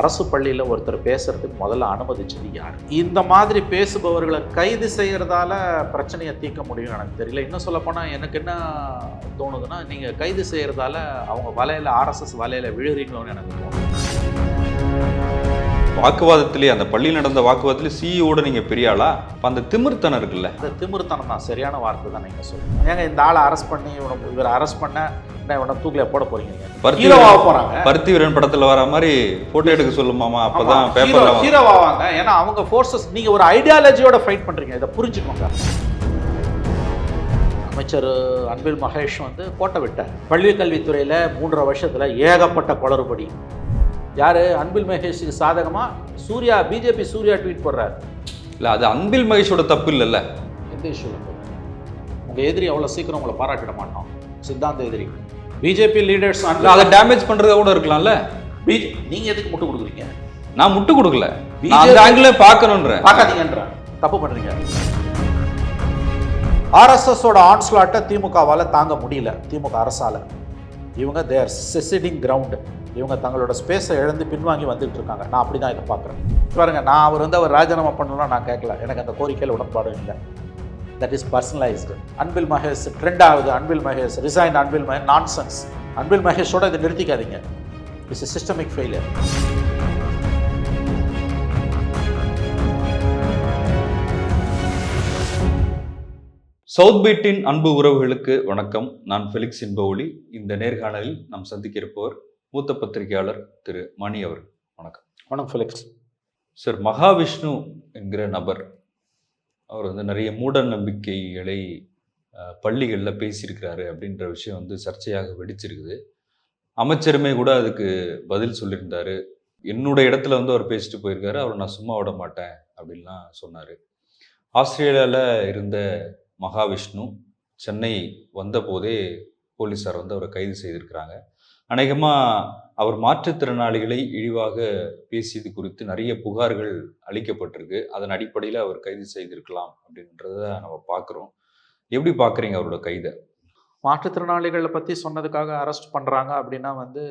அரசு பள்ளியில் ஒருத்தர் பேசுறதுக்கு முதல்ல அனுமதிச்சது யார்? இந்த மாதிரி பேசுபவர்களை கைது செய்கிறதால பிரச்சனையை தீர்க்க முடியும் எனக்கு தெரியல. இன்னும் சொல்லப்போனால் எனக்கு என்ன தோணுதுன்னா நீங்கள் கைது செய்கிறதால அவங்க வலையில் ஆர்எஸ்எஸ் வலையில் விழுறீங்களோன்னு எனக்கு தோணுது. வாக்குவாதத்திலே அந்த பள்ளியில் நடந்த வாக்குவாதத்திலே சிஇஓட நீங்க பெரிய ஆளா? அப்ப அந்த திமிர்த்தனம் இருக்குல்ல. அந்த திமிர்த்தனம் தான் சரியான வார்த்தை தான் நீங்கள் சொல்லுங்கள் ஏங்க இந்த ஆளை அரெஸ்ட் பண்ணி இவனை இவரை அரெஸ்ட் பண்ண என்ன இவனை தூக்கில போட போறீங்க? பருத்தி ஹீரோவாக போகிறாங்க பருத்தி வீரன் படத்துல வர மாதிரி போட்டோ எடுக்க சொல்லுமாமா அப்பதான் பேப்பர்ல வரும். ஹீரோவாவாங்க ஏன்னா அவங்க ஃபோர்ஸஸ் நீங்க ஒரு ஐடியாலஜியோட ஃபைட் பண்றீங்க. இதை புரிஞ்சுக்கோங்க. அமைச்சர் அன்பில் மகேஷ் வந்து கோட்டை விட்டார். பள்ளி கல்வித்துறையில் மூன்றரை வருஷத்துல ஏகப்பட்ட குளறுபடி யாரு? அன்பில் மகேஷுக்கு சாதகமா? சூர்யா பிஜேபி சூர்யா ட்வீட் போடுறாரு. இல்ல அது அன்பில் மகேஷோட தப்பு இல்லைல்ல. எந்த இஷ்யூ உங்க எதிரி அவ்வளவு சீக்கிரம் உங்களை பாராட்டிட மாட்டோம். சித்தாந்த எதிரி. பிஜேபி லீடர்ஸ் அதை டேமேஜ் பண்றத கூட இருக்கலாம்ல. நீங்க எதுக்கு முட்டு கொடுக்குறீங்க? நான் முட்டு கொடுக்கல. அந்த ஆங்கிளே பார்க்கணுன்றேன். பார்க்காதீங்கன்ற. தப்பு பண்றீங்க. ஆர்எஸ்எஸோட ஆன்ஸ்லாட்டை திமுகவால் தாங்க முடியல. திமுக அரசால. இவங்க தேர் செசிடிங் கிரவுண்ட் இவங்க தங்களோட ஸ்பேஸை இழந்து பின்வாங்கி வந்துட்டு இருக்காங்க. நான் அப்படி தான் இதை பார்க்குறேன். பாருங்க நான் அவர் வந்து அவர் ராஜினாமா பண்ணணும்னா நான் கேட்கல. எனக்கு அந்த கோரிக்கையில் உடன்பாடும் இல்லை. That is personalised Anbil Mahesh trend ஆகுது அன்பில் மகேஷ் ரிசைன் அன்பில் மகேஷ் நான்சென்ஸ் அன்பில் மகேஷோட இதை நிறுத்திக்காதீங்க. இட்ஸ் சிஸ்டமிக் ஃபெயிலியர் சவுத் பீட்டின் அன்பு உறவுகளுக்கு வணக்கம். நான் ஃபெலிக்ஸ் இன்பவுலி இந்த நேர்காணலில் நாம் சந்திக்க இருப்பவர் மூத்த பத்திரிகையாளர் திரு மணி அவர். வணக்கம். வணக்கம் ஃபிலிக்ஸ் சார் மகாவிஷ்ணு என்கிற நபர் அவர் வந்து நிறைய மூட நம்பிக்கைகளை பள்ளிகளில் பேசியிருக்கிறாரு அப்படின்ற விஷயம் வந்து சர்ச்சையாக வெடிச்சிருக்குது. அமைச்சருமே கூட அதுக்கு பதில் சொல்லியிருந்தாரு. என்னோட இடத்துல வந்து அவர் பேசிட்டு போயிருக்காரு. அவரை நான் சும்மா விட மாட்டேன் அப்படின்லாம் சொன்னார். ஆஸ்திரேலியாவில் இருந்த மகாவிஷ்ணு சென்னை வந்தபோதே போலீஸார் வந்து அவரை கைது செய்திருக்கிறாங்க. அநேகமாக அவர் மாற்றுத்திறனாளிகளை இழிவாக பேசியது குறித்து நிறைய புகார்கள் அளிக்கப்பட்டிருக்கு. அதன் அடிப்படையில் அவர் கைது செய்திருக்கலாம் அப்படின்றத நம்ம பார்க்குறோம். எப்படி பார்க்குறீங்க அவரோட கைதை? மாற்றுத்திறனாளிகளை பற்றி சொன்னதுக்காக அரெஸ்ட் பண்ணுறாங்க அப்படின்னா வந்து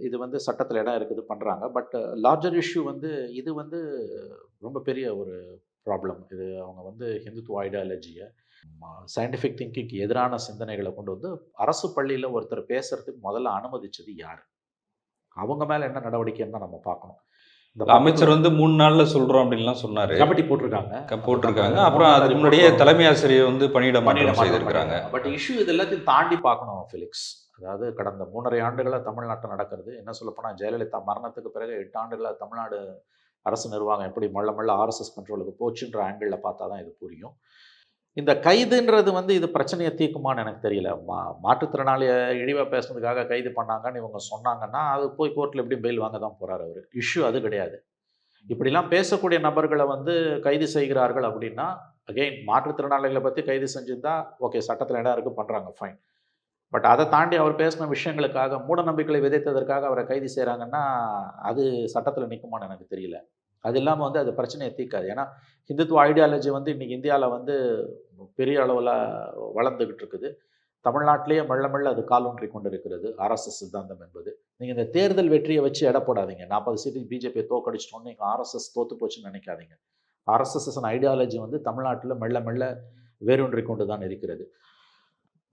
இது வந்து சட்டத்தில் இடம் இருக்குது பண்ணுறாங்க பட் லார்ஜர் இஷ்யூ வந்து இது வந்து ரொம்ப பெரிய ஒரு ப்ராப்ளம் இது அவங்க வந்து ஹிந்துத்துவ ஐடியாலஜியை சயின்டிஃபிக் திங்கிங்க்கு எதிரான சிந்தனைகளை கொண்டு வந்து அரசு பள்ளியில் ஒருத்தர் பேசுறதுக்கு முதல்ல அனுமதிச்சது யார்? அவங்க மேலே என்ன நடவடிக்கைன்னு தான் நம்ம பார்க்கணும். இந்த அமைச்சர் வந்து மூணு நாள்ல சொல்றோம் அப்படின்லாம் சொன்னாரு. கமிட்டி போட்டிருக்காங்க. போட்டிருக்காங்க. அப்புறம் அதுக்கு முன்னாடியே தலைமை ஆசிரியர் வந்து பணியிட மாற்றம் செய்திருக்கிறாங்க. பட் இஷ்யூ இது எல்லாத்தையும் தாண்டி பார்க்கணும் ஃபிலிக்ஸ் அதாவது கடந்த மூன்றரை ஆண்டுகளா தமிழ்நாட்டில் நடக்கிறது. என்ன சொல்லப்போனால் ஜெயலலிதா மரணத்துக்கு பிறகு எட்டு ஆண்டுகளாக தமிழ்நாடு அரசு நிர்வாகம் எப்படி மள்ள மள்ள ஆர்எஸ்எஸ் கண்ட்ரோலுக்கு போச்சுன்ற ஆங்கிளில் பார்த்தா தான் இது புரியும். இந்த கைதுன்றது வந்து இது பிரச்சனையை தீர்க்குமான்னு எனக்கு தெரியல. மா மாற்றுத்திறனாளியை இழிவாக பேசுனதுக்காக கைது பண்ணாங்கன்னு இவங்க சொன்னாங்கன்னா அது போய் கோர்ட்டில் எப்படி பெயில் வாங்க தான் போகிறார் அவர். இஷ்யூ அது கிடையாது. இப்படிலாம் பேசக்கூடிய நபர்களை வந்து கைது செய்கிறார்கள் அப்படின்னா அகெயின் மாற்றுத்திறனாளிகளை பற்றி கைது செஞ்சுருந்தா ஓகே சட்டத்தில் இடம் இருக்குது பண்ணுறாங்க ஃபைன் பட் அதை தாண்டி அவர் பேசின விஷயங்களுக்காக மூட நம்பிக்கைகளை விதைத்ததற்காக அவரை கைது செய்கிறாங்கன்னா அது சட்டத்தில் நிற்குமான்னு எனக்கு தெரியல. அது இல்லாமல் வந்து அது பிரச்சனையை தீர்க்காது. ஏன்னா ஹிந்துத்துவ ஐடியாலஜி வந்து இன்றைக்கி இந்தியாவில் வந்து பெரிய அளவில் வளர்ந்துக்கிட்டு இருக்குது. தமிழ்நாட்டிலேயே மெல்ல மெல்ல அது காலூன்றி கொண்டு இருக்கிறது ஆர்எஸ்எஸ் சித்தாந்தம் என்பது. நீங்கள் இந்த தேர்தல் வெற்றியை வச்சு எடை போடாதீங்க. நாற்பது சீட்டு பிஜேபியை தோக்கடிச்சிட்டோன்னு நீங்கள் ஆர்எஸ்எஸ் தோற்று போச்சுன்னு நினைக்காதீங்க. ஆர்எஸ்எஸ் ஐடியாலஜி வந்து தமிழ்நாட்டில் மெல்ல மெல்ல வேரூன்றி கொண்டு தான் இருக்கிறது.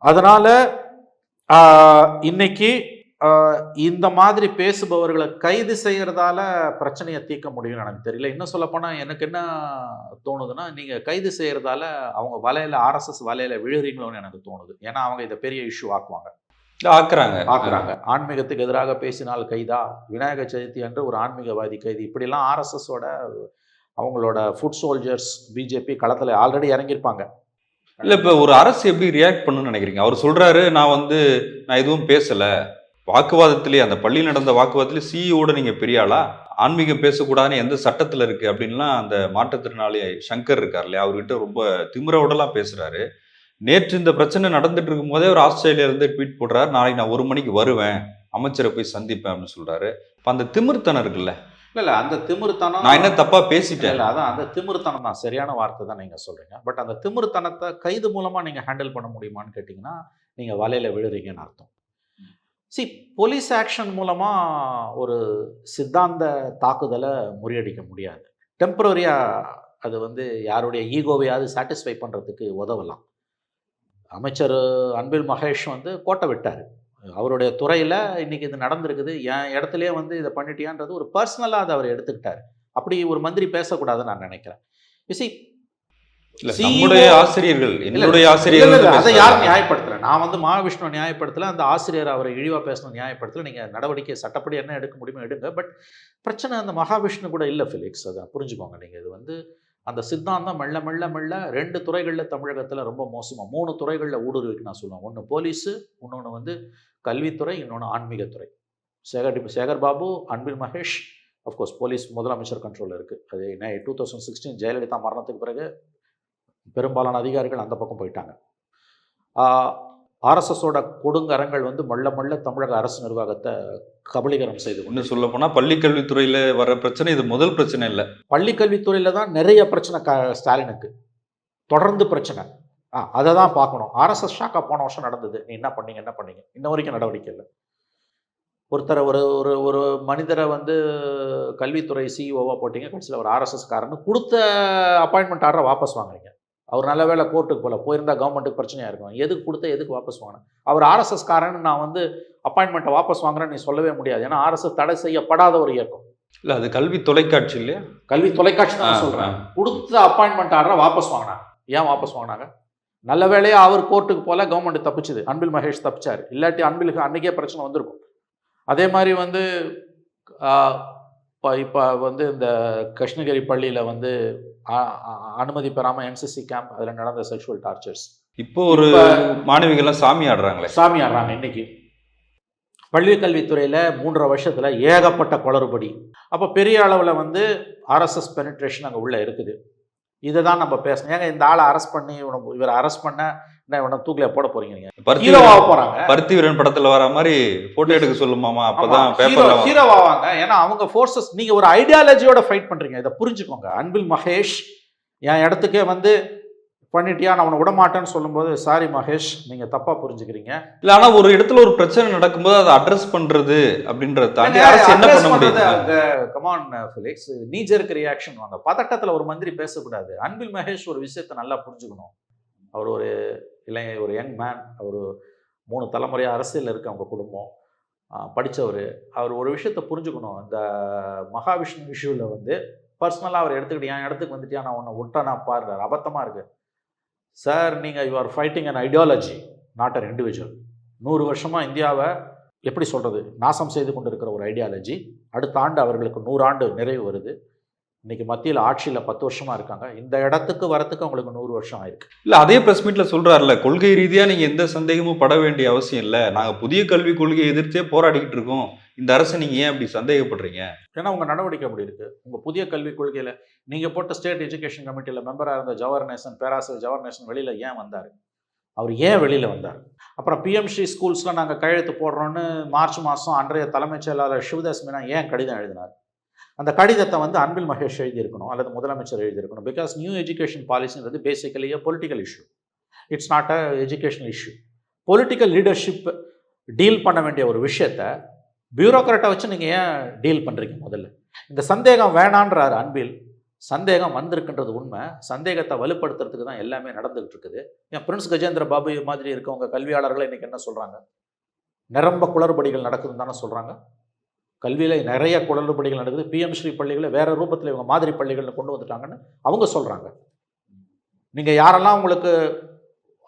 அதனால் இன்னைக்கு இந்த மாதிரி பேசுபவர்களை கைது செய்யறதால பிரச்சனையை தீர்க்க முடியும்னு எனக்கு தெரியல. இன்னும் சொல்லப்போனால் எனக்கு என்ன தோணுதுன்னா நீங்கள் கைது செய்யறதால அவங்க வலையில ஆர்எஸ்எஸ் வலையில விழுறீங்களோன்னு எனக்கு தோணுது. ஏன்னா அவங்க இதை பெரிய இஷ்யூ ஆக்குவாங்க. ஆக்குறாங்க. ஆக்குறாங்க. ஆன்மீகத்துக்கு எதிராக பேசினால் கைதா? விநாயகர் சதுர்த்தி அன்று ஒரு ஆன்மீகவாதி கைது. இப்படிலாம் ஆர்எஸ்எஸோட அவங்களோட ஃபுட் சோல்ஜர்ஸ் பிஜேபி களத்தில் ஆல்ரெடி இறங்கியிருப்பாங்க. இல்ல இப்ப ஒரு அரசு எப்படி ரியாக்ட் பண்ணுன்னு நினைக்கிறீங்க? அவர் சொல்றாரு நான் வந்து நான் எதுவும் பேசல. வாக்குவாதத்திலே அந்த பள்ளியில் நடந்த வாக்குவாதத்திலே சிஇஓட நீங்க பெரிய ஆளா? ஆன்மீகம் பேசக்கூடாதுன்னு எந்த சட்டத்துல இருக்கு? அப்படின்லாம் அந்த மாற்றுத்திறனாளி சங்கர் இருக்கார் இல்லையா அவர்கிட்ட ரொம்ப திமிரோடலாம் பேசுறாரு. நேற்று இந்த பிரச்சனை நடந்துட்டு இருக்கும் போதே ஒரு ஆஸ்திரேலியா இருந்து ட்வீட் போடுறாரு. நாளைக்கு நான் ஒரு மணிக்கு வருவேன் அமைச்சரை போய் சந்திப்பேன் அப்படின்னு சொல்றாரு. இப்ப அந்த திமிர்த்தனம் இருக்குல்ல? இல்லை இல்லை அந்த திமிருத்தனம் நான் என்ன தப்பா இல்ல, பேசிட்டேன்? இல்ல அதான் அந்த திமிருத்தனம் தான். சரியான வார்த்தை தான் நீங்கள் சொல்கிறீங்க பட் அந்த திமிருத்தனத்தை கைது மூலமாக நீங்கள் ஹேண்டில் பண்ண முடியுமான்னு கேட்டிங்கன்னா நீங்கள் வலையில் விழுறீங்கன்னு அர்த்தம். சி போலீஸ் ஆக்ஷன் மூலமாக ஒரு சித்தாந்த தாக்குதலை முறியடிக்க முடியாது. டெம்பரரியாக அது வந்து யாருடைய ஈகோவையாவது சாட்டிஸ்ஃபை பண்ணுறதுக்கு உதவலாம். அமைச்சர் அன்பில் மகேஷ் வந்து கோட்டை விட்டார். அவருடைய துறையில் இன்றைக்கி இது நடந்திருக்குது. என் இடத்துலையே வந்து இதை பண்ணிட்டியான்றது ஒரு பர்சனலாக அதை அவர் எடுத்துக்கிட்டார். அப்படி ஒரு மந்திரி பேசக்கூடாதுன்னு நான் நினைக்கிறேன். You நம்முடைய ஆசிரியர்கள் என்னுடைய ஆசிரியர்கள் அதை. யாரும் நியாயப்படுத்தல. நான் வந்து மகாவிஷ்ணு நியாயப்படுத்தல அந்த ஆசிரியர் அவரை இழிவா பேசணும் நியாயப்படுத்தல. நீங்க நடவடிக்கை சட்டப்படி என்ன எடுக்க முடியுமோ எடுங்க. பட் பிரச்சனை அந்த மகாவிஷ்ணு கூட இல்ல ஃபிலிக்ஸ் அதை புரிஞ்சுக்கோங்க நீங்க. இது வந்து அந்த சித்தாந்தம் மெல்ல மெல்ல மெல்ல ரெண்டு துறைகளில் தமிழகத்தில் ரொம்ப மோசமாக மூணு துறைகளில் ஊடுருவிக்கு நான் சொல்லுவேன். ஒன்று போலீஸு இன்னொன்று வந்து கல்வித்துறை இன்னொன்று ஆன்மீகத்துறை. Sekar Sekar Babu Anbil Mahesh. Of course police முதலமைச்சர் கண்ட்ரோலில் இருக்குது அது டூ தௌசண்ட் சிக்ஸ்டீன் ஜெயலலிதா மரணத்துக்கு பிறகு பெரும்பாலான அதிகாரிகள் அந்த பக்கம் போயிட்டாங்க. ஆர்எஸ்எஸோட கொடுங்கரங்கள் வந்து மெல்ல மெல்ல தமிழக அரசு நிர்வாகத்தை கபலீகரம் செய்து இன்னும் சொல்ல போனா பள்ளி கல்வித்துறையில வர பிரச்சனை இது முதல் பிரச்சனை இல்ல. பள்ளி கல்வித்துறையில் தான் நிறைய பிரச்சனை க ஸ்டாலினுக்கு. தொடர்ந்து பிரச்சனை. ஆ அதை தான் பார்க்கணும். ஆர்எஸ்எஸ் ஷாக்கா போன வருஷம் நடந்தது. நீ என்ன பண்ணீங்க என்ன பண்ணீங்க? இன்ன வரைக்கும் நடவடிக்கை இல்லை. ஒருத்தரை ஒரு ஒரு ஒரு மனிதரை வந்து கல்வித்துறை சிஇஓவாக போட்டீங்க. கடைசியில் ஒரு ஆர்எஸ்எஸ் காரன்னு கொடுத்த அப்பாயின்மெண்ட் ஆர்டரை வாபஸ் வாங்குறீங்க. அவர் நல்ல வேளை கோர்ட்டுக்கு போல போயிருந்தா கவர்மெண்ட்டுக்கு பிரச்சனையாக இருக்கும். எதுக்கு கொடுத்த எதுக்கு வாபஸ் வாங்கினேன் அவர் ஆர்எஸ்எஸ் காரன்னு நான் வந்து அப்பாயின்மெண்ட்டை வாபஸ் வாங்குறேன்னு நீ சொல்லவே முடியாது. ஏன்னா ஆர்எஸ்எஸ் தடை செய்யப்படாத ஒரு இயக்கம். இல்ல அது கல்வி தொலைக்காட்சி இல்லையா? கல்வி தொலைக்காட்சி தான் ஆ. கொடுத்த அப்பாயின்மெண்ட் ஆர்டரை வாபஸ் வாங்கினாங்க. ஏன் வாபஸ் வாங்கினாங்க? நல்ல வேளையா அவர் கோர்ட்டுக்கு போல கவர்மெண்ட் தப்பிச்சுது. அன்பில் மகேஷ் தப்பிச்சாரு. இல்லாட்டி அன்பிலுக்கு அன்னைக்கே பிரச்சனை வந்திருக்கும். அதே மாதிரி வந்து இப்போ இப்போ வந்து இந்த கிருஷ்ணகிரி பள்ளியில் வந்து அனுமதி பெறாமல் என்சிசி கேம்ப் அதில் நடந்த செக்ஷுவல் டார்ச்சர்ஸ் இப்போ ஒரு மாணவிகள்லாம் சாமி ஆடுறாங்களே. சாமி ஆடுறாங்க இன்னைக்கு. பள்ளி கல்வித்துறையில் மூன்றரை வருஷத்தில் ஏகப்பட்ட குளறுபடி. அப்போ பெரிய அளவில் வந்து ஆர்எஸ்எஸ் பெனிட்ரேஷன் அங்கே உள்ளே இருக்குது. இதை தான் நம்ம பேசணும். ஏங்க இந்த ஆளை அரெஸ்ட் பண்ணி இவனை இவரை அரெஸ்ட் பண்ண என்ன இவனை தூக்கில் போட போறீங்க ஹீரோவாக வீரன் போகிறாங்க பருத்தி வீரன் படத்துல வர மாதிரி போட்டோ எடுக்க சொல்லுமாமா அப்பதான் ஹீரோ பேப்பர்ல ஹீரோவாவாங்க ஏன்னா அவங்க ஃபோர்ஸஸ் நீங்கள் ஒரு ஐடியாலஜியோட ஃபைட் பண்ணுறீங்க இதை புரிஞ்சுக்கோங்க. அன்பில் மகேஷ் என் இடத்துக்கே வந்து பண்ணிட்டியா? நான் அவனை விட மாட்டேன்னு சொல்லும்போது சாரி மகேஷ் நீங்கள் தப்பாக புரிஞ்சுக்கிறீங்க. இல்ல ஆனா ஒரு இடத்துல ஒரு பிரச்சனை நடக்கும்போது அதை அட்ரஸ் பண்றது அப்படின்றத தாண்டி அரசு என்ன பண்ண முடியும்? கமான் ஃபிலிக்ஸ் நீஜருக்கு ரியாக்ஷன் வாங்க. பதட்டத்தில் ஒரு மந்திரி பேசக்கூடாது. அன்பில் மகேஷ் ஒரு விஷயத்தை நல்லா புரிஞ்சுக்கணும். அவர் ஒரு இல்லை ஒரு யங் மேன் அவர் மூணு தலைமுறையாக அரசியலில் இருக்கு அவங்க குடும்பம். படித்தவர் அவர் ஒரு விஷயத்தை புரிஞ்சுக்கணும். இந்த மகாவிஷ்ணு இஷ்யூவில் வந்து பர்சனலாக அவர் எடுத்துக்கிட்டு என் இடத்துக்கு வந்துட்டியா? நான் உன்னை விட்டா நான் பாருறாரு அபத்தமாக இருக்கு சார் நீங்கள் you are fighting an ideology not an individual நூறு வருஷமாக இந்தியாவை எப்படி சொல்கிறது நாசம் செய்து கொண்டிருக்கிற ஒரு ஐடியாலஜி அடுத்த ஆண்டு அவர்களுக்கு நூறாண்டு நிறைவு வருது. இன்னைக்கு மத்தியில் ஆட்சியில் பத்து வருஷமாக இருக்காங்க. இந்த இடத்துக்கு வரத்துக்கு அவங்களுக்கு நூறு வருஷம் ஆயிருக்கு. இல்ல அதே பிரஸ் மீட்ல சொல்றாருல கொள்கை ரீதியா நீங்க எந்த சந்தேகமும் பட வேண்டிய அவசியம் இல்ல. நாங்க புதிய கல்விக் கொள்கையை எதிர்த்தே போராடிக்கிட்டு இருக்கோம். இந்த அரசை நீங்க ஏன் அப்படி சந்தேகப்படுறீங்க? ஏன்னா உங்கள் நடவடிக்கை அப்படி இருக்குது உங்கள் புதிய கல்விக் கொள்கையில் நீங்கள் போட்ட ஸ்டேட் எஜுகேஷன் கமிட்டியில் மெம்பராக இருந்த ஜவஹர் நேசன் பேராசிரியர் ஜவஹர் நேசன் வெளியில் ஏன் வந்தார்? அவர் ஏன் வெளியில் வந்தார்? அப்புறம் பிஎம்ஸ்ரீ ஸ்கூல்ஸில் நாங்கள் கையெழுத்து போடுறோன்னு மார்ச் மாதம் அன்றைய தலைமைச் செயலாளர் சிவதாஸ் மீனா ஏன் கடிதம் எழுதினார்? அந்த கடிதத்தை வந்து அன்பில் மகேஷ் எழுதியிருக்கணும் அல்லது முதலமைச்சர் எழுதியிருக்கணும். Because new education பாலிசின்றது basically a political issue it's not a educational issue political leadership deal பண்ண வேண்டிய ஒரு விஷயத்த பியூரோக்ராட்டை வச்சு நீங்கள் ஏன் டீல் பண்ணுறீங்க முதல்ல? இந்த சந்தேகம் வேணான்றார் அன்பில். சந்தேகம் வந்திருக்குன்றது உண்மை. சந்தேகத்தை வலுப்படுத்துறதுக்கு தான் எல்லாமே நடந்துகிட்டு இருக்குது. என் பிரின்ஸ் கஜேந்திர பாபு மாதிரி இருக்கவங்க கல்வியாளர்கள் இன்றைக்கி என்ன சொல்கிறாங்க நிரம்ப குளறுபடிகள் நடக்குதுன்னு தானே சொல்கிறாங்க கல்வியில் நிறைய குளறுபடிகள் நடக்குது. பிஎம் ஸ்ரீ பள்ளிகளை வேறு ரூபத்தில் இவங்க மாதிரி பள்ளிகள்னு கொண்டு வந்துட்டாங்கன்னு அவங்க சொல்கிறாங்க நீங்கள் யாரெல்லாம் உங்களுக்கு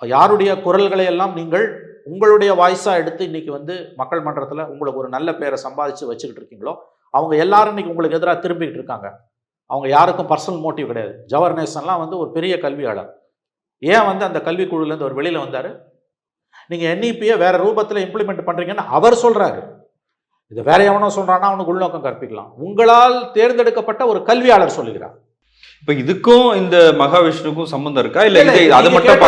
யாருடைய குரல்களை எல்லாம் நீங்கள் உங்களுடைய வாய்ஸாக எடுத்து இன்றைக்கி வந்து மக்கள் மன்றத்தில் உங்களுக்கு ஒரு நல்ல பேரை சம்பாதிச்சு வச்சுக்கிட்டு இருக்கீங்களோ அவங்க எல்லாரும் இன்னைக்கு உங்களுக்கு எதிராக திரும்பிக்கிட்டு இருக்காங்க. அவங்க யாருக்கும் பர்சனல் மோட்டிவ் கிடையாது. ஜவஹர் நேசன்லாம் வந்து ஒரு பெரிய கல்வியாளர். ஏன் வந்து அந்த கல்விக்குழுலேருந்து ஒரு வெளியில் வந்தார்? நீங்கள் என்இபியை வேறு ரூபத்தில் இம்ப்ளிமெண்ட் பண்ணுறீங்கன்னு அவர் சொல்கிறாரு இது வேற எவனோ சொல்கிறான்னா அவனுக்கு உள்நோக்கம் கற்பிக்கலாம். உங்களால் தேர்ந்தெடுக்கப்பட்ட ஒரு கல்வியாளர் சொல்லுகிறார். இப்ப இதுக்கும் இந்த மகாவிஷ்ணுக்கும் சம்பந்தம் இருக்கா? இல்ல அதை மட்டும்.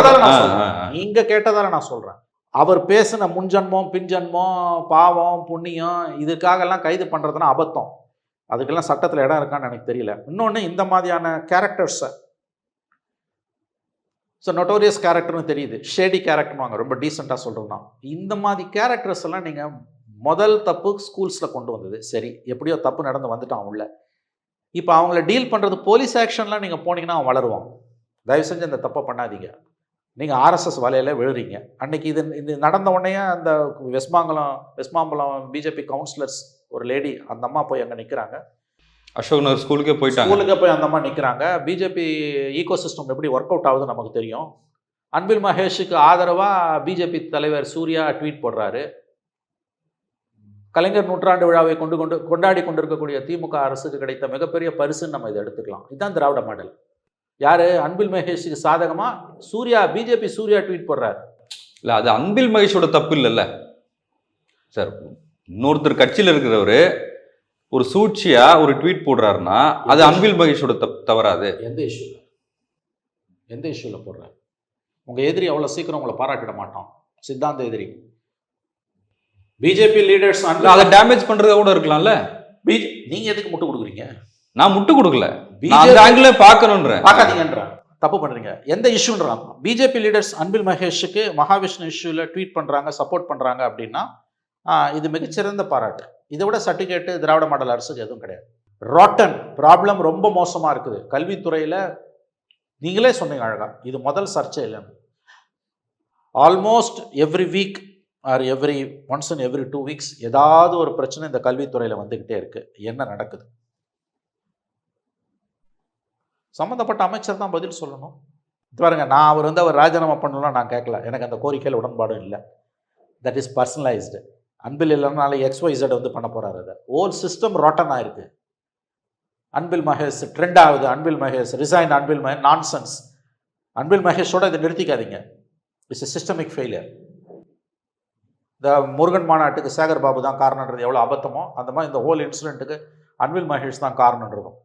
நீங்க கேட்டதால நான் சொல்றேன். அவர் பேசின முன்ஜன்மம் பின்ஜன்மம் பாவம் புண்ணியம் இதுக்காகலாம் கைது பண்றதுன்னா அபத்தம். அதுக்கெல்லாம் சட்டத்தில் இடம் இருக்கான்னு எனக்கு தெரியல. இன்னொன்று இந்த மாதிரியான கேரக்டர்ஸை ஸோ நொட்டோரியஸ் கேரக்டர்னு தெரியுது. ஷேடி கேரக்டர்னு வாங்க ரொம்ப டீசெண்டாக சொல்கிறதுனா இந்த மாதிரி கேரக்டர்ஸ் எல்லாம் நீங்கள் முதல் தப்பு ஸ்கூல்ஸில் கொண்டு வந்தது. சரி எப்படியோ தப்பு நடந்து வந்துட்டான் உள்ள இப்போ அவங்கள டீல் பண்ணுறது போலீஸ் ஆக்ஷன்லாம் நீங்கள் போனீங்கன்னா அவன் வளருவான். தயவு செஞ்சு அந்த தப்பை பண்ணாதீங்க. நீங்கள் ஆர்எஸ்எஸ் வலையில் விழுறீங்க. அன்னைக்கு இது இது நடந்த உடனே அந்த வெஸ்மாங்கலம் வெஸ்மாம்பலம் பிஜேபி கவுன்சிலர்ஸ் ஒரு லேடி அந்த அம்மா போய் அங்கே நிற்கிறாங்க அசோக் நகர் ஸ்கூலுக்கே போயிட்டாங்க. ஸ்கூலுக்கு போய் அந்த அம்மா நிற்கிறாங்க பிஜேபி ஈகோ சிஸ்டம் எப்படி ஒர்க் அவுட் ஆகுது நமக்கு தெரியும். அன்பில் மகேஷுக்கு ஆதரவாக பிஜேபி தலைவர் சூர்யா ட்வீட் போடுறாரு. கலைஞர் நூற்றாண்டு விழாவை கொண்டு கொண்டு கொண்டாடி கொண்டிருக்கக்கூடிய திமுக அரசுக்கு கிடைத்த மிகப்பெரிய பரிசுன்னு நம்ம இதை எடுத்துக்கலாம். இதுதான் திராவிட மாடல். யாரு? அன்பில் மகேஷுக்கு சாதகமா? சூர்யா பிஜேபி சூர்யா ட்வீட் போடுறாரு. இல்ல அது அன்பில் மகேஷோட தப்பு இல்லைல்ல. சார் இன்னொருத்தர் கட்சியில் இருக்கிறவரு ஒரு சூழ்ச்சியா ஒரு ட்வீட் போடுறாருன்னா அது அன்பில் மகேஷோட தப் தவறாது. எந்த இஷ்யூல எந்த இஷ்யூல போடுறாரு? உங்க எதிரி அவ்வளவு சீக்கிரம் உங்களை பாராட்டிட மாட்டான். சித்தாந்த எதிரி. பிஜேபி லீடர்ஸ் அதை டேமேஜ் பண்றத கூட இருக்கலாம்ல. நீங்க எதுக்கு முட்டு கொடுக்குறீங்க? நான் முட்டு கொடுக்கல. பிஜேபி ஆங்கிளே பார்க்கணுன்றேன். பார்க்காதீங்கன்ற தப்பு பண்றீங்க எந்த இஷ்யூன்றான் பிஜேபி லீடர்ஸ் அன்பில் மகேஷுக்கு மகாவிஷ்ணு இஷ்யூல ட்வீட் பண்றாங்க சப்போர்ட் பண்றாங்க அப்படின்னா இது மிகச்சிறந்த பாராட்டு. இதை விட சர்டிஃபிகேட் திராவிட மாடல் அரசுக்கு எதுவும் கிடையாது. ராட்டன் ப்ராப்ளம் ரொம்ப மோசமா இருக்குது. கல்வித்துறையில நீங்களே சொன்னீங்க அழகா இது முதல் சர்ச்சை இல்லைன்னு. Almost every week or every once and every two weeks ஏதாவது ஒரு பிரச்சனை இந்த கல்வித்துறையில் வந்துக்கிட்டே இருக்கு. என்ன நடக்குது? சம்மந்தப்பட்ட அமைச்சர் தான் பதில் சொல்லணும். இது பாருங்க நான் அவர் வந்து அவர் ராஜினாமா பண்ணலாம் நான் கேட்கல. எனக்கு அந்த கோரிக்கையில் உடன்பாடும் இல்லை. தட் இஸ் பர்சனலைஸ்டு அன்பில் இல்லைன்னா எக்ஸ் ஒய்சட் வந்து பண்ண போகிறாரு அதை ஓல் சிஸ்டம் ராட்டன் ஆயிருக்கு. அன்பில் மகேஷ் ட்ரெண்ட் ஆகுது. அன்பில் மகேஷ் ரிசைன் அன்பில் மகேஷ் நான்சென்ஸ் அன்பில் மகேஷோட இதை நிறுத்திக்காதீங்க. இட்ஸ் சிஸ்டமிக் ஃபெயிலியர் இந்த முருகன் மாநாட்டுக்கு சேகர் பாபு தான் காரணன்றது எவ்வளோ அபத்தமோ அந்த மாதிரி இந்த ஹோல் இன்சிடென்ட்டுக்கு அன்பில் மகேஷ் தான் காரணன்றதும்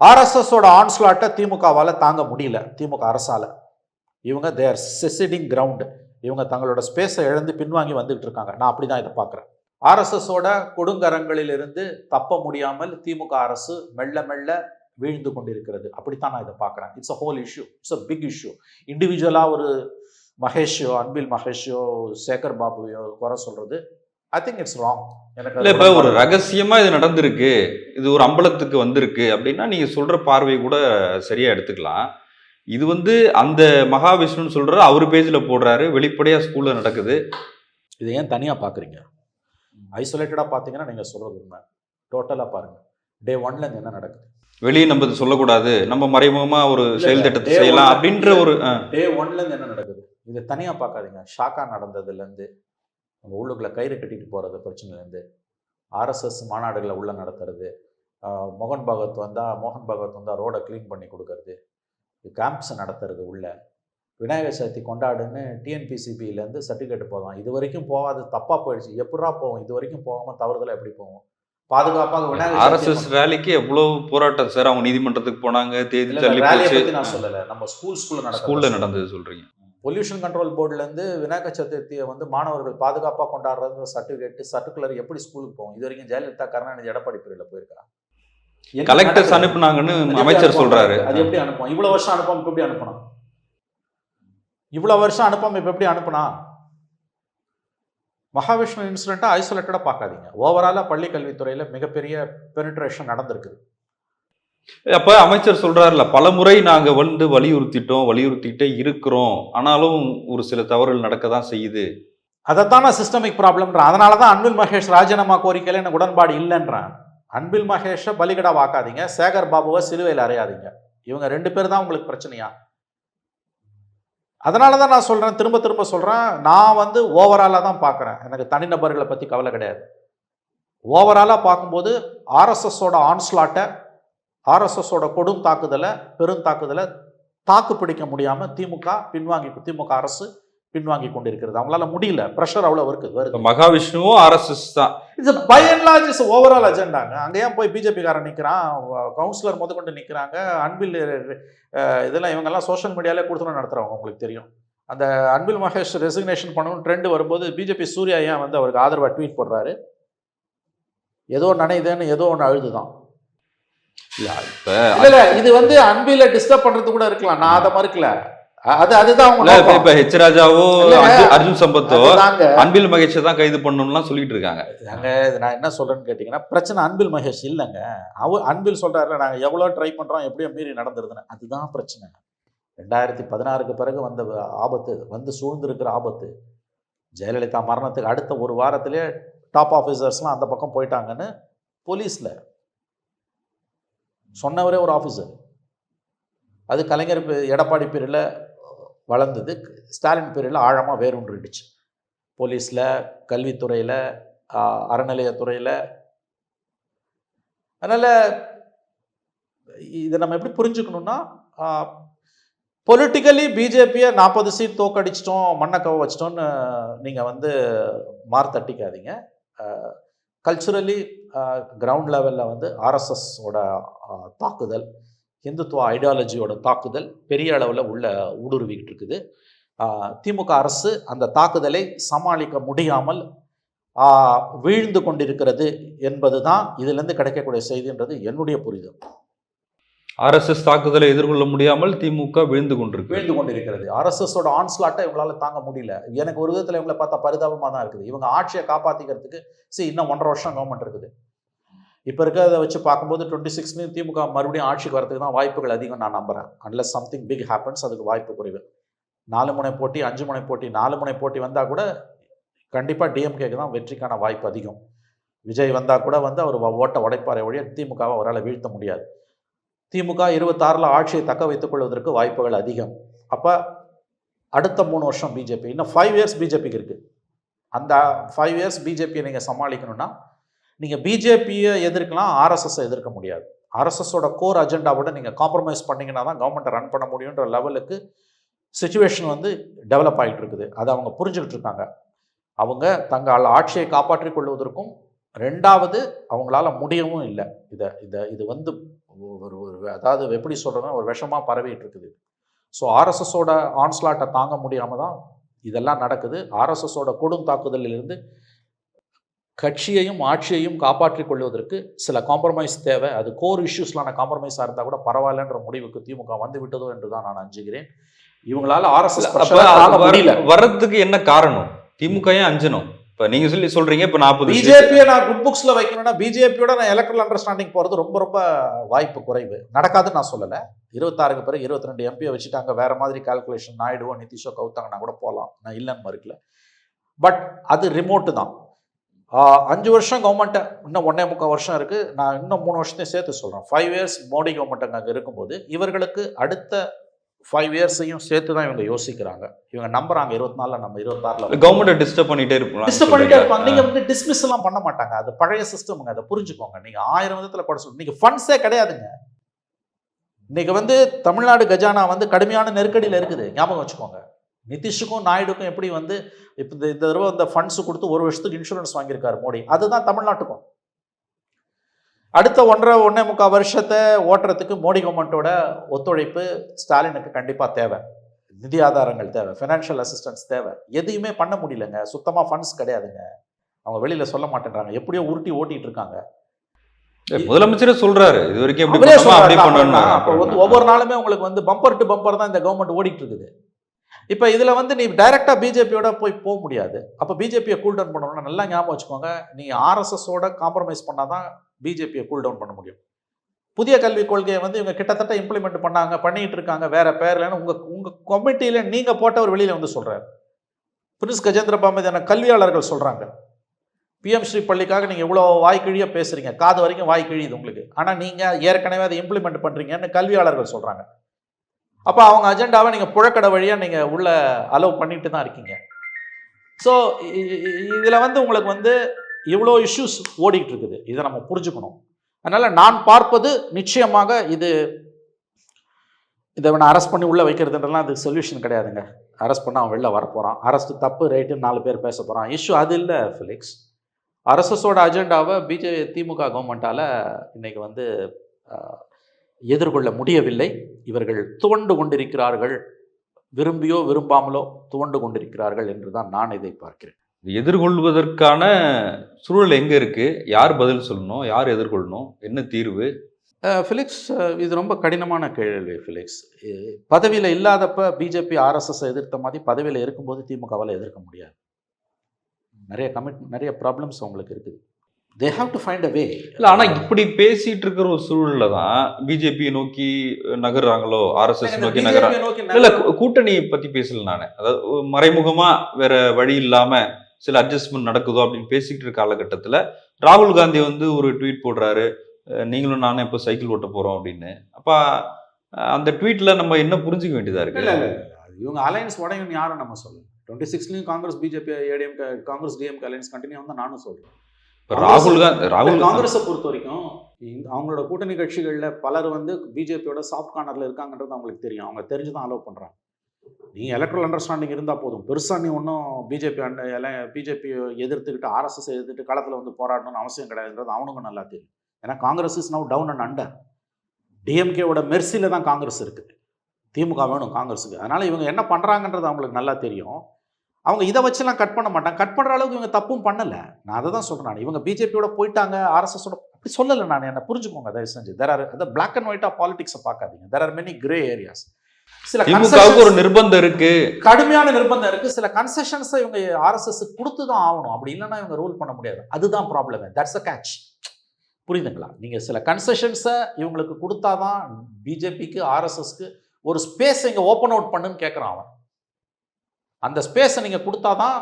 ஆர்எஸ்எஸோட ஆன்ஸ்லாட்டை திமுகவால் தாங்க முடியல திமுக அரசால். இவங்க தேர் செசிடிங் கிரவுண்டு இவங்க தங்களோட ஸ்பேஸை இழந்து பின்வாங்கி வந்துகிட்டு இருக்காங்க. நான் அப்படி தான் இதை பார்க்குறேன். ஆர்எஸ்எஸோட கொடுங்கரங்களிலிருந்து தப்ப முடியாமல் திமுக அரசு மெல்ல மெல்ல வீழ்ந்து கொண்டிருக்கிறது. அப்படித்தான் நான் இதை பார்க்குறேன். It's a whole issue it's a big issue இண்டிவிஜுவலாக ஒரு மகேஷோ அன்பில் மகேஷோ சேகர் பாபுவையோ குறை சொல்றது. ஐ திங்க் இட்ஸ் ராங் எனக்கு இல்ல இப்ப ஒரு. ரகசியமா இது நடந்திருக்கு. இது ஒரு அம்பலத்துக்கு வந்திருக்கு அப்படின்னா நீங்க சொல்ற பார்வை கூட சரியா எடுத்துக்கலாம். இது வந்து அந்த மகாவிஷ்ணுன்னு சொல்ற அவர் பேஜ்ல போடுறாரு. வெளிப்படையா ஸ்கூல்ல நடக்குது. இதை ஏன் தனியாக பார்க்குறீங்க ஐசோலேட்டடாக பார்த்தீங்கன்னா நீங்கள் சொல்கிறது உண்மை. டோட்டலாக பாருங்க. டே ஒன்லேருந்து என்ன நடக்குது? வெளியே நம்ம இது சொல்லக்கூடாது. நம்ம மறைமுகமா ஒரு செயல். திட்டத்தை செய்யலாம் அப்படின்ற ஒரு. டே ஒன்லேருந்து என்ன நடக்குது? இதை தனியாக பார்க்காதீங்க. ஷாக்கா நடந்ததுலேருந்து நம்ம உள்ளுக்குள்ளே கயிறு கட்டிட்டு போகிறது பிரச்சனைலேருந்து ஆர்எஸ்எஸ் மாநாடுகளை உள்ள நடத்துறது மோகன் பகவத் வந்தால் மோகன் பகவத் வந்தால் ரோடை க்ளீன் பண்ணி கொடுக்கறது கேம்ப்ஸ் நடத்துறது உள்ள விநாயகர் சதுர்த்தி கொண்டாடுன்னு டிஎன்பிசிபியிலேருந்து சர்டிஃபிகேட் போதும் இது வரைக்கும் போகாது தப்பாக போயிடுச்சு. எப்படா போவோம்? இது வரைக்கும் போகாமல் தவறுதலாக எப்படி போவோம்? பாதுகாப்பாக விநாயகர் ஆர்எஸ்எஸ் ரேலிக்கு எவ்வளவு போராட்டம் சார்? அவங்க நீதிமன்றத்துக்கு போனாங்க தேதி நான் சொல்லலை. நம்ம ஸ்கூல் ஸ்கூலில் ஸ்கூல்ல நடந்தது சொல்றீங்க. பொல்யூஷன் கண்ட்ரோல் போர்டுலேருந்து விநாயகர் சதுர்த்தியை வந்து மாணவர்கள் பாதுகாப்பாக கொண்டாடுறது சர்டிஃபிகேட் சர்க்குலர் எப்படி ஸ்கூலுக்கு போகும்? இது வரைக்கும் ஜெயலலிதா கருணாநிதி எடப்பாடி பிரிவில் போயிருக்கிறான். என்ன கலெக்டர்ஸ்? அனுப்புனாங்கன்னு அமைச்சர்? சொல்றாரு. அது எப்படி அனுப்பும் இவ்வளவு வருஷம் அனுப்பாம இப்ப எப்படி அனுப்பணும்? இவ்வளவு வருஷம் அனுப்பாம இப்ப எப்படி அனுப்புனா? மகாவிஷ்ணு இன்சிடென்ட்டா ஐசோலேட்டடா பார்க்காதீங்க. ஓவராலா பள்ளி கல்வித்துறையில மிகப்பெரிய பெனிட்ரேஷன் நடந்திருக்குது. அப்ப அமைச்சர் சொல்றாருல பல முறை நாங்க வந்து வலியுறுத்திட்டோம் வலியுறுத்திட்டே இருக்கிறோம். ஆனாலும் ஒரு சில தவறுகள் நடக்க தான் செய்யுது. அதைத்தான சிஸ்டமிக் ப்ராப்ளம்ன்ற அதனால தான் அன்பில் மகேஷ் ராஜினாமா கோரிக்கையில எனக்கு உடன்பாடு இல்லைன்றான். அன்பில் மகேஷை பலிகடா வாக்காதீங்க சேகர் பாபுவை சிலுவையில் அறையாதீங்க. இவங்க ரெண்டு பேர் தான் உங்களுக்கு பிரச்சனையா? அதனால தான் நான் சொல்றேன் திரும்ப திரும்ப சொல்றேன். நான் வந்து ஓவராலாக தான் பார்க்குறேன். எனக்கு தனிநபர்களை பற்றி கவலை கிடையாது. ஓவராலாக பார்க்கும்போது ஆர்எஸ்எஸோட ஆன்ஸ்லாட்டை ஆர்எஸ்எஸோட கொடும் தாக்குதலை பெரும் தாக்குதலை தாக்கு பிடிக்க முடியாமல் திமுக பின்வாங்கி திமுக அரசு பின்வாங்கி கொண்டிருக்கிறது. அவங்களால முடியல. ப்ரெஷர் அவ்வளோ இருக்குது வருது மகாவிஷ்ணுவும் ஆர்எஸ்எஸ் தான். It's by and large is overall அஜெண்டாங்க அங்கே ஏன் போய் பிஜேபி காரன் நிற்கிறான் கவுன்சிலர் முதற்கொண்டு நிற்கிறாங்க அன்பில் இதெல்லாம் இவங்கெல்லாம் சோஷியல் மீடியாலே கொடுத்துன்னு நடத்துகிறவங்க உங்களுக்கு தெரியும். அந்த அன்பில் மகேஷ் ரெசிக்னேஷன் பண்ணணும் ட்ரெண்ட் வரும்போது பிஜேபி சூர்யா ஏன் வந்து அவருக்கு ஆதரவாக ட்வீட் போடுறாரு? ஏதோ நனையுதுன்னு ஏதோ ஒன்று அழுதுதான். இல்ல இது வந்து அன்பில டிஸ்டர்ப் பண்றது கூட இருக்கலாம். நான் அதை மறுக்கல. அது அதுதான் அவங்க இப்ப- ஹெச் ராஜாவோ. அர்ஜுன் சம்பத்தோ. அன்பில் மகேஷை தான் கைது பண்ணணும்லாம் சொல்லிட்டு இருக்காங்க. நான் என்ன சொல்றேன்னு கேட்டிங்கன்னா பிரச்சனை அன்பில் மகேஷ் இல்லைங்க. அவர் அன்பில் சொல்றாருல நாங்க எவ்வளோ ட்ரை பண்றோம் எப்படியோ மீறி நடந்துருதுன்னு. அதுதான் பிரச்சனை. ரெண்டாயிரத்தி பதினாறுக்கு பிறகு வந்த ஆபத்து வந்து சூழ்ந்திருக்கிற ஆபத்து. ஜெயலலிதா மரணத்துக்கு அடுத்த ஒரு வாரத்திலே டாப் ஆஃபீஸர்ஸ்லாம் அந்த பக்கம் போயிட்டாங்கன்னு போலீஸ்ல சொன்னவரே ஒரு ஆஃபீஸர் அது கலைஞர் பே- எடப்பாடி பேரில் வளர்ந்தது. ஸ்டாலின் பேரில் ஆழமாக வேரூன்றிடுச்சு. போலீஸில் கல்வித்துறையில் அறநிலையத்துறையில். அதனால் இதை நம்ம எப்படி புரிஞ்சுக்கணுன்னா பொலிட்டிக்கலி பிஜேபியை நாற்பது சீட் தோக்கடிச்சிட்டோம் மண்ணை கவ வச்சிட்டோம்னு நீங்கள் வந்து மார்த்தட்டிக்காதீங்க. கல்ச்சுரலி கிரவுண்ட் லெவலில் வந்து ஆர்எஸ்எஸோட தாக்குதல் இந்துத்துவ ஐடியாலஜியோட தாக்குதல் பெரிய அளவில் உள்ள ஊடுருவிக்கிட்டு இருக்குது. திமுக அரசு அந்த தாக்குதலை சமாளிக்க முடியாமல் வீழ்ந்து கொண்டிருக்கிறது என்பது தான் இதிலிருந்து கிடைக்கக்கூடிய செய்தின்றது என்னுடைய புரிதல். ஆர்எஸ்எஸ் தாக்குதலை எதிர்கொள்ள முடியாமல் திமுக விழுந்து கொண்டிருக்கு விழுந்து கொண்டிருக்கிறது. ஆர்எஸ்எஸோட ஆன்ஸ்லாட்டை இவங்களால தாங்க முடியல. எனக்கு ஒரு விதத்தில் இவங்களை பார்த்தா பரிதாபமாக தான் இருக்குது. இவங்க ஆட்சியை காப்பாற்றிக்கிறதுக்கு சரி இன்னும் ஒன்றரை வருஷம் கவர்மெண்ட் இருக்குது. இப்போ இருக்கிறத வச்சு பார்க்கும்போது டுவெண்ட்டி சிக்ஸ்லையும் திமுக மறுபடியும் ஆட்சிக்கு வரதுக்கு தான் வாய்ப்புகள் அதிகம் நான் நம்புகிறேன் அன்லஸ் சம்திங் பிக் ஹேப்பன்ஸ் அதுக்கு வாய்ப்பு குறைவு. நாலு முனை போட்டி அஞ்சு முனை போட்டி நாலு முனை போட்டி வந்தால் கூட கண்டிப்பாக டிஎம்கேக்கு தான் வெற்றிக்கான வாய்ப்பு அதிகம். விஜய் வந்தால் கூட வந்து அவர் ஓட்டை உடைப்பாரை ஒழிய திமுகவை அவரால் வீழ்த்த முடியாது. திமுக இருபத்தாறில் ஆட்சியை தக்க வைத்துக் கொள்வதற்கு வாய்ப்புகள் அதிகம். அப்போ அடுத்த மூணு வருஷம் பிஜேபி. இன்னும் ஃபைவ் இயர்ஸ் பிஜேபிக்கு இருக்குது அந்த ஃபைவ் இயர்ஸ் பிஜேபியை நீங்கள் சமாளிக்கணும்னா நீங்கள் பிஜேபியை எதிர்க்கலாம் ஆர்எஸ்எஸ்ஸை எதிர்க்க முடியாது. ஆர்எஸ்எஸோட கோர் அஜெண்டாவோட நீங்கள் காம்ப்ரமைஸ் பண்ணிங்கன்னா தான் கவர்மெண்ட்டை ரன் பண்ண முடியுன்ற லெவலுக்கு சுச்சுவேஷன் வந்து டெவலப் ஆகிட்டு இருக்குது. அதை அவங்க புரிஞ்சுக்கிட்டு இருக்காங்க. அவங்க தங்கள் ஆட்சியை காப்பாற்றிக் கொள்வதற்கும் ரெண்டாவது அவங்களால முடியவும் இல்லை. இதை இதை இது வந்து ஒரு ஒரு அதாவது எப்படி சொல்கிறதுனா ஒரு விஷமாக பரவிட்டு இருக்குது ஸோ ஆர்எஸ்எஸோட ஆன்ஸ்லாட்டை தாங்க முடியாமல் தான் இதெல்லாம் நடக்குது. ஆர்எஸ்எஸோட கொடும் தாக்குதலிலிருந்து கட்சியையும் ஆட்சியையும் காப்பாற்றிக் கொள்வதற்கு சில காம்ப்ரமைஸ் தேவை. அது கோர் இஷ்யூஸ்லான காம்ப்ரமைஸாக இருந்தால் கூட பரவாயில்லன்ற முடிவுக்கு திமுக வந்து விட்டதோ என்று தான் நான் அஞ்சுகிறேன். இவங்களால ஆர்எஸ்எஸ் வர்றதுக்கு என்ன காரணம்? திமுக ஏன் அஞ்சணும்? இப்ப நீங்க சொல்லி சொல்றீங்க இப்ப நாற்பது பிஜேபியை நான் குட் புக்ஸ்ல வைக்கணும்னா பிஜேபியோட நான் எலக்ட்ரல் அண்டர்ஸ்டாண்டிங் போறது ரொம்ப ரொம்ப வாய்ப்பு குறைவு. நடக்காதுன்னு நான் சொல்லலை. இருபத்தாறுக்கு பிறகு இருபத்தி ரெண்டு எம்பியை வச்சுட்டாங்க. வேற மாதிரி கால்குலேஷன் நாயுடுவோ நிதிஷோ கவுத்தாங்கன்னா கூட போகலாம் நான் இல்லைன்னு மறுக்கல. பட் அது ரிமோட்டு தான். அஞ்சு வருஷம் கவர்மெண்ட்டை இன்னும் ஒன்றே முக்கால் வருஷம் இருக்குது நான் இன்னும் மூணு வருஷத்தையும் சேர்த்து சொல்கிறேன் ஃபைவ் இயர்ஸ் மோடி கவர்மெண்ட் அங்கே இருக்கும்போது இவர்களுக்கு அடுத்த ஃபைவ் இயர்ஸையும் சேர்த்து தான் இவங்க யோசிக்கிறாங்க. இவங்க நம்புறாங்க இருபத்தி நாலில் நம்ம இருபத்தாறில் கவர்மெண்ட் டிஸ்டர்ப் பண்ணிட்டே இருப்பாங்க டிஸ்டர்ப் பண்ணிட்டே இருப்பாங்க. நீங்க வந்து டிஸ்மிஸ் எல்லாம் பண்ண மாட்டாங்க. அது பழைய சிஸ்டம்ங்க அதை புரிஞ்சுக்கோங்க. நீங்க ஆயிரம் விதத்துல கூட சொல்லு நீங்க ஃபண்ட்ஸே கிடையாதுங்க. இன்னைக்கு வந்து தமிழ்நாடு கஜானா வந்து கடுமையான நெருக்கடியில் இருக்குது. ஞாபகம் வச்சுக்கோங்க. நிதிஷுக்கும் நாயுடுக்கும் எப்படி வந்து இப்போ இந்த இந்த தடவை இந்த ஃபண்ட்ஸ் கொடுத்து ஒரு வருஷத்துக்கு இன்சூரன்ஸ் வாங்கியிருக்காரு மோடி. அதுதான் தமிழ்நாட்டுக்கும். அடுத்த ஒன்றரை ஒன்றே முக்கால் வருஷத்தை ஓட்டுறதுக்கு மோடி கவர்மெண்ட்டோட ஒத்துழைப்பு ஸ்டாலினுக்கு கண்டிப்பாக தேவை. நிதி ஆதாரங்கள் தேவை. ஃபினான்ஷியல் அசிஸ்டன்ஸ் தேவை. எதையுமே பண்ண முடியலங்க. சுத்தமாக ஃபண்ட்ஸ் கிடையாதுங்க. அவங்க வெளியில சொல்ல மாட்டேன்றாங்க. எப்படியோ உருட்டி ஓட்டிட்டு இருக்காங்க. முதலமைச்சரே சொல்றாரு. இது வரைக்கும் ஒவ்வொரு நாளுமே உங்களுக்கு வந்து பம்பர் டு பம்பர் தான் இந்த கவர்மெண்ட் ஓடிட்டு இருக்குது. இப்போ இதில் வந்து நீ டைரெக்டாக பிஜேபியோட போய் போக முடியாது. அப்போ பிஜேபியை கூல் டவுன் பண்ணணும்னா நல்லா ஞாபகம் வச்சுக்கோங்க. நீ ஆர்எஸ்எஸோட காம்ப்ரமைஸ் பண்ணால் தான் பிஜேபியை கூல் டவுன் பண்ண முடியும். புதிய கல்விக் கொள்கையை வந்து இவங்க கிட்டத்தட்ட இம்ப்ளிமெண்ட் பண்ணாங்க பண்ணிட்டு இருக்காங்க வேற பேர்லன்னு உங்க உங்க கமிட்டியில நீங்க போட்டவர் வெளியில வந்து சொல்றாரு. பிரின்ஸ் கஜேந்திர பாமதியான கல்வியாளர்கள் சொல்றாங்க. பிஎம் ஸ்ரீ பள்ளிக்காக நீங்க இவ்வளோ வாய்க்கிழியா பேசுறீங்க. காது வரைக்கும் வாய் கிழியுது உங்களுக்கு. ஆனா நீங்க ஏற்கனவே அதை இம்ப்ளிமெண்ட் பண்றீங்கன்னு கல்வியாளர்கள் சொல்றாங்க. அப்போ அவங்க அஜெண்டாவை நீங்கள் புழக்கடை வழியாக நீங்கள் உள்ள அலோவ் பண்ணிட்டு தான் இருக்கீங்க. ஸோ இதில் வந்து உங்களுக்கு வந்து இவ்வளோ இஷ்யூஸ் ஓடிக்கிட்டு இருக்குது இதை நம்ம புரிஞ்சுக்கணும். அதனால் நான் பார்ப்பது நிச்சயமாக இது இதை நான் அரெஸ்ட் பண்ணி உள்ளே வைக்கிறதுன்றலாம் அது சொல்யூஷன் கிடையாதுங்க. அரெஸ்ட் பண்ண அவன் வெளில வரப்போகிறான் அரெஸ்ட் தப்பு ரைட்டுன்னு நாலு பேர் பேச போகிறான் இஷ்யூ அது இல்லை ஃபிலிக்ஸ் அரசஸோட அஜெண்டாவை பிஜே திமுக கவர்மெண்ட்டால் இன்றைக்கி வந்து எதிர்கொள்ள முடியவில்லை. இவர்கள் துவண்டு கொண்டிருக்கிறார்கள். விரும்பியோ விரும்பாமலோ துவண்டு கொண்டிருக்கிறார்கள் என்று தான் நான் இதை பார்க்கிறேன். எதிர்கொள்வதற்கான சூழல் எங்க இருக்கு? யார் பதில் சொல்லணும்? யார் எதிர்கொள்ளணும்? என்ன தீர்வு? ஃபிலிக்ஸ் இது ரொம்ப கடினமான கேள்வி ஃபிலிக்ஸ். பதவியில் இல்லாதப்ப பிஜேபி ஆர்எஸ்எஸ் எதிர்த்த மாதிரி பதவியில் இருக்கும்போது திமுகவால் எதிர்க்க முடியாது. நிறைய கமிட் நிறைய ப்ராப்ளம்ஸ் அவங்களுக்கு இருக்குது. They have to find a way இல்ல ஆனா இப்படி பேசிட்டு இருக்கிற ஒரு சூழல்ல தான் பிஜேபி நோக்கி நகர்றாங்களோ ஆர்எஸ்எஸ் நோக்கி நகர்றாங்க இல்ல கூட்டணி பத்தி பேசல நானு. அதாவது ஒரு மறைமுகமா வேற வழி இல்லாம சில அட்ஜஸ்ட்மெண்ட் நடக்குதோ அப்படின்னு பேசிட்டு இருக்க காலகட்டத்துல ராகுல் காந்தி வந்து ஒரு ட்வீட் போடுறாரு நீங்களும் நானும் எப்போ சைக்கிள் ஓட்ட போறோம் அப்படின்னு. அப்ப அந்த ட்வீட்ல நம்ம என்ன புரிஞ்சுக்க வேண்டியதா இருக்கு? இவங்க அலையன்ஸ் உடையும்னு யாரும் நம்ம சொல்லணும். டுவெண்ட்டி சிக்ஸ்லையும் காங்கிரஸ் பிஜேபி ஏடிஎம் காங்கிரஸ் டிஎம்கே அலையன்ஸ் கண்டினியூ தான் நானும் சொல்கிறேன் இப்ப ராகுல் காந்தி ராகுல் காங்கிரஸை பொறுத்த வரைக்கும் அவங்களோட கூட்டணி கட்சிகளில் பலர் வந்து பிஜேபியோட சாஃப்ட் கார்னரில் இருக்காங்கன்றது அவங்களுக்கு தெரியும். அவங்க தெரிஞ்சு தான் அலோவ் பண்ணுறாங்க நீ எலக்ட்ரல் அண்டர்ஸ்டாண்டிங் இருந்தால் போதும். பெருசாக நீ ஒன்றும் பிஜேபி அண்ட பிஜேபி எதிர்த்துக்கிட்டு ஆர்எஸ்எஸ் எதிர்த்துட்டு களத்தில் வந்து போராடணும்னு அவசியம் கிடையாதுன்றது அவனுக்கும் நல்லா தெரியும். ஏன்னா Congress is now down and under டிஎம்கேவோட மெர்சியில் தான் காங்கிரஸ் இருக்குது திமுக வேணும் காங்கிரஸுக்கு. அதனால் இவங்க என்ன பண்ணுறாங்கன்றது அவங்களுக்கு நல்லா தெரியும். அவங்க இதை வச்சுலாம் கட் பண்ண மாட்டாங்க. கட் பண்ணுற அளவுக்கு இவங்க தப்பும் பண்ணலை. நான் அதை தான் சொல்கிறேன் நான். இவங்க பிஜேபியோட போயிட்டாங்க ஆர்எஸ்எஸோட அப்படி சொல்லலை நான். என்ன புரிஞ்சுக்கோங்க தயவு செஞ்சு தெர் ஆர் அந்த பிளாக் அண்ட் ஒயிட்டாக பாலிடிக்ஸை பார்க்காதீங்க. There are many grey areas சில திமுகவுக்கு ஒரு நிர்பந்தம் இருக்கு. கடுமையான நிர்பந்தம் இருக்கு. சில கன்செஷன்ஸை இவங்க ஆர்எஸ்எஸ் கொடுத்து தான் ஆகணும். அப்படி இல்லைன்னா இவங்க ரூல் பண்ண முடியாது. அதுதான் ப்ராப்ளம் தட்ஸ் அ கேட்ச் புரியுதுங்களா? நீங்க சில கன்செஷன்ஸை இவங்களுக்கு கொடுத்தாதான் பிஜேபிக்கு ஆர்எஸ்எஸ்க்கு ஒரு ஸ்பேஸ் இங்க ஓப்பன் அவுட் பண்ணுன்னு கேட்குறான் அவன். அந்த ஸ்பேஸை நீங்க கொடுத்தாதான்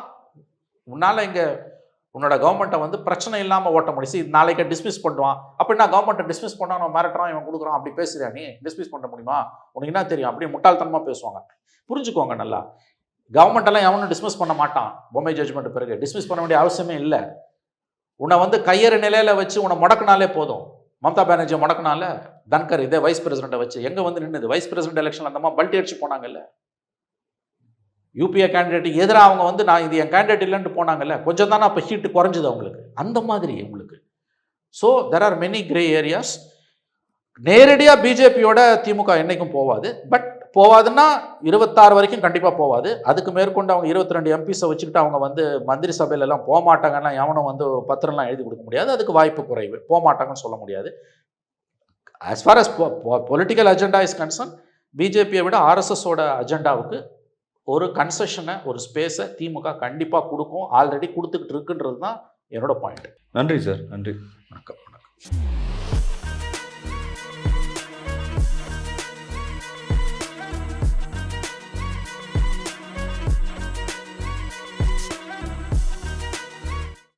உன்னால இங்க உன்னோட கவர்மெண்ட்டை வந்து பிரச்சனை இல்லாமல் ஓட்ட முடிச்சு நாளைக்கு டிஸ்மிஸ் பண்ணுவான் அப்படின்னா கவர்மெண்ட்டை டிஸ்மிஸ் பண்ணால் அவன் மிரட்டுறான் இவன் கொடுக்குறான் அப்படி பேசுறியா நீ? டிஸ்மிஸ் பண்ண முடியுமா? உனக்கு என்ன தெரியும்? அப்படி முட்டாள்தனமாக பேசுவாங்க. புரிஞ்சுக்கோங்க நல்லா. கவர்மெண்ட்டெல்லாம் எவனும் டிஸ்மிஸ் பண்ண மாட்டான். பொம்மை ஜட்ஜ்மெண்ட் பிறகு. டிஸ்மிஸ் பண்ண வேண்டிய அவசியமே இல்லை. உன்னை வந்து கையறு நிலையில் வச்சு உன்னை முடக்கினாலே போதும். மம்தா பானர்ஜி முடக்கினால தன்கர் இதே வைஸ் பிரசிடென்ட்டை வச்சு எங்கே வந்து நின்றுது வைஸ் பிரசிடென்ட் எலெக்ஷன் அந்தமாதிரி பல்ட்டி அடிச்சு போனாங்கல்ல. யூபிஏ கேண்டிடேட்டுக்கு எதிராக அவங்க வந்து நான் இது என் கேண்டிடேட் இல்லைன்ட்டு போனாங்கல்ல கொஞ்சம் தானே அப்போ ஹீட்டு குறைஞ்சுது அவங்களுக்கு. அந்த மாதிரி உங்களுக்கு so there are many grey areas நேரடியாக பிஜேபியோட திமுக என்றைக்கும் போவாது. பட் போவாதுன்னா இருபத்தாறு வரைக்கும் கண்டிப்பாக போவாது. அதுக்கு மேற்கொண்டு அவங்க இருபத்தி ரெண்டு எம்பிஸை வச்சுக்கிட்டு அவங்க வந்து மந்திரி சபையிலலாம் எல்லாம் போக மாட்டாங்கன்னா எவனும் வந்து பத்திரம்லாம் எழுதி கொடுக்க முடியாது. அதுக்கு வாய்ப்பு குறைவு. போக மாட்டாங்கன்னு சொல்ல முடியாது. ஃபார் far பொ பொலிட்டிக்கல் அஜெண்டா இஸ் கன்சர்ன் பிஜேபியை விட ஆர்எஸ்எஸோட அஜெண்டாவுக்கு ஒரு கன்செஷனை ஒரு ஸ்பேஸை திமுக கண்டிப்பாக கொடுக்கும் ஆல்ரெடி கொடுத்துக்கிட்டு இருக்குன்றது தான் என்னோட பாயிண்ட் நன்றி சார் நன்றி. வணக்கம் வணக்கம்.